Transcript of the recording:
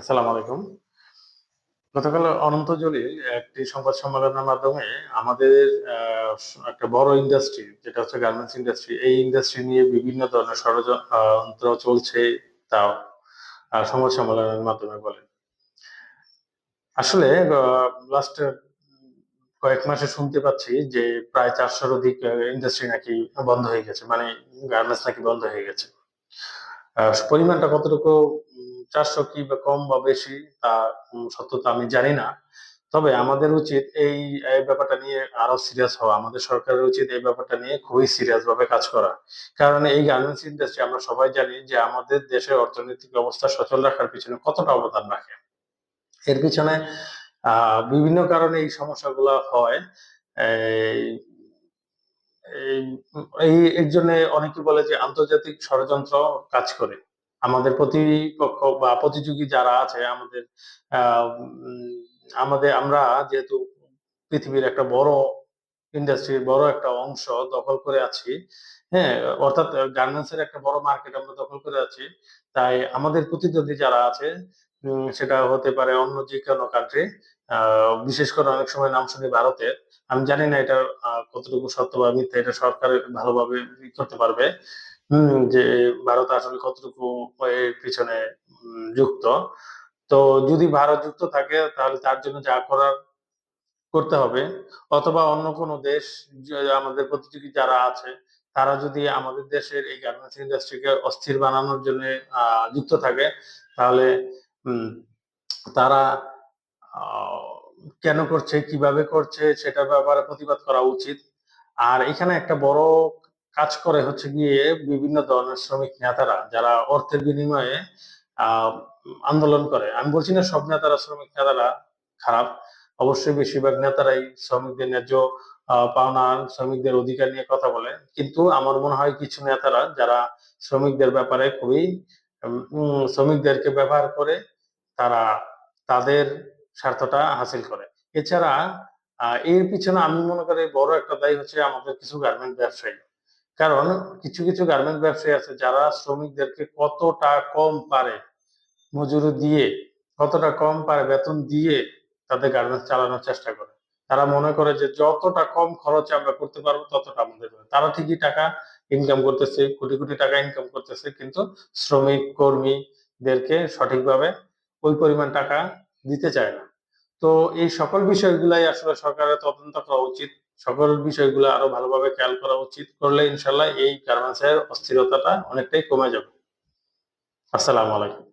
আসসালামু আলাইকুম। গতকাল অনন্ত জলিল একটি সংবাদ সম্মেলনের মাধ্যমে আমাদের একটা বড় ইন্ডাস্ট্রি যেটা হচ্ছে গার্মেন্টস ইন্ডাস্ট্রি, এই ইন্ডাস্ট্রি নিয়ে বিভিন্ন ধরনের ষড়যন্ত্র চলছে তাও সংবাদ সম্মেলনের মাধ্যমে বলেন। আসলে লাস্ট কয়েক মাসে শুনতে পাচ্ছি যে প্রায় চারশোর অধিক ইন্ডাস্ট্রি নাকি বন্ধ হয়ে গেছে। মানে গার্মেন্টস নাকি বন্ধ হয়ে গেছে। পরিমাণটা কতটুকু ৪০০ কি বা কম বা বেশি তা সত্যতা আমি জানি না। তবে আমাদের উচিত এই ব্যাপারটা নিয়ে আরও সিরিয়াস হওয়া। আমাদের সরকারের উচিত এই ব্যাপারটা নিয়ে খুবই সিরিয়াস ভাবে কাজ করা। কারণ এই গার্মেন্টস ইন্ডাস্ট্রি আমরা সবাই জানি যে আমাদের দেশের অর্থনৈতিক অবস্থা সচল রাখার পিছনে কতটা অবদান রাখে। এর পিছনে বিভিন্ন কারণে এই সমস্যাগুলা হয়। এই, এর জন্যে অনেকে বলে যে আন্তর্জাতিক ষড়যন্ত্র কাজ করে। আমাদের প্রতিপক্ষ বা প্রতিযোগী যারা আছে আমাদের আমাদের আমরা যেহেতু পৃথিবীর একটা বড় ইন্ডাস্ট্রির বড় একটা অংশ দখল করে আছি, হ্যাঁ? অর্থাৎ গার্মেন্টস এর একটা বড় মার্কেট আমরা দখল করে আছি। তাই আমাদের প্রতিদ্বন্দ্বী যারা আছে সেটা হতে পারে অন্য যে কোনো কান্ট্রি। বিশেষ করে অনেক সময় নাম শুনি ভারতের। আমি জানি না এটা কতটুকু সত্য বা মিথ্যা এটা সরকার ভালোভাবে করতে পারবে। যে ভারত আসলে কতটুকু এর পিছনে যুক্ত। তো যদি ভারত যুক্ত থাকে তাহলে তার জন্য যা করার করতে হবে। অথবা অন্য কোন দেশ আমাদের প্রতিযোগী যারা আছে, তারা যদি আমাদের দেশের এই গার্মেন্টস ইন্ডাস্ট্রিকে অস্থির বানানোর জন্যে যুক্ত থাকে, তাহলে তারা কেন করছে, কীভাবে করছে সেটার ব্যাপারে প্রতিবাদ করা উচিত। আর এখানে একটা বড় কাজ করে হচ্ছে গিয়ে বিভিন্ন ধরনের শ্রমিক নেতারা যারা অর্থের বিনিময়ে আন্দোলন করে। আমি বলছি না সব নেতারা শ্রমিক নেতারা খারাপ। অবশ্যই বেশিরভাগ নেতারাই শ্রমিকদের ন্যায্য পাওনা, শ্রমিকদের অধিকার নিয়ে কথা বলে। কিন্তু আমার মনে হয় কিছু নেতারা যারা শ্রমিকদের ব্যাপারে খুবই শ্রমিকদেরকে ব্যবহার করে তারা তাদের স্বার্থটা হাসিল করে। এছাড়া এর পিছনে আমি মনে করি বড় একটা দায়ী হচ্ছে আমাদের কিছু গার্মেন্ট ব্যবসায়ী। কারণ কিছু, কিছু গার্মেন্ট ব্যবসায়ী আছে যারা শ্রমিকদেরকে কতটা কম পারে মজুরি দিয়ে, কতটা কম পারে বেতন দিয়ে তাদের গার্মেন্টস চালানোর চেষ্টা করে। তারা মনে করে যে যতটা কম খরচে আমরা করতে পারব ততটা আমাদের তারা ঠিকই টাকা ইনকাম করতেছে, কোটি, কোটি টাকা ইনকাম করতেছে। কিন্তু শ্রমিক কর্মীদেরকে সঠিকভাবে ওই পরিমাণ টাকা দিতে চায় না। তো এই সকল বিষয়গুলাই আসলে সরকারের তদন্ত করা উচিত। সকল বিষয়গুলো আরও ভালোভাবে খেয়াল করা উচিত। করলে ইনশাল্লাহ এই গার্মেন্টস এর অস্থিরতাটা অনেকটাই কমে যাবে। আসসালামু আলাইকুম।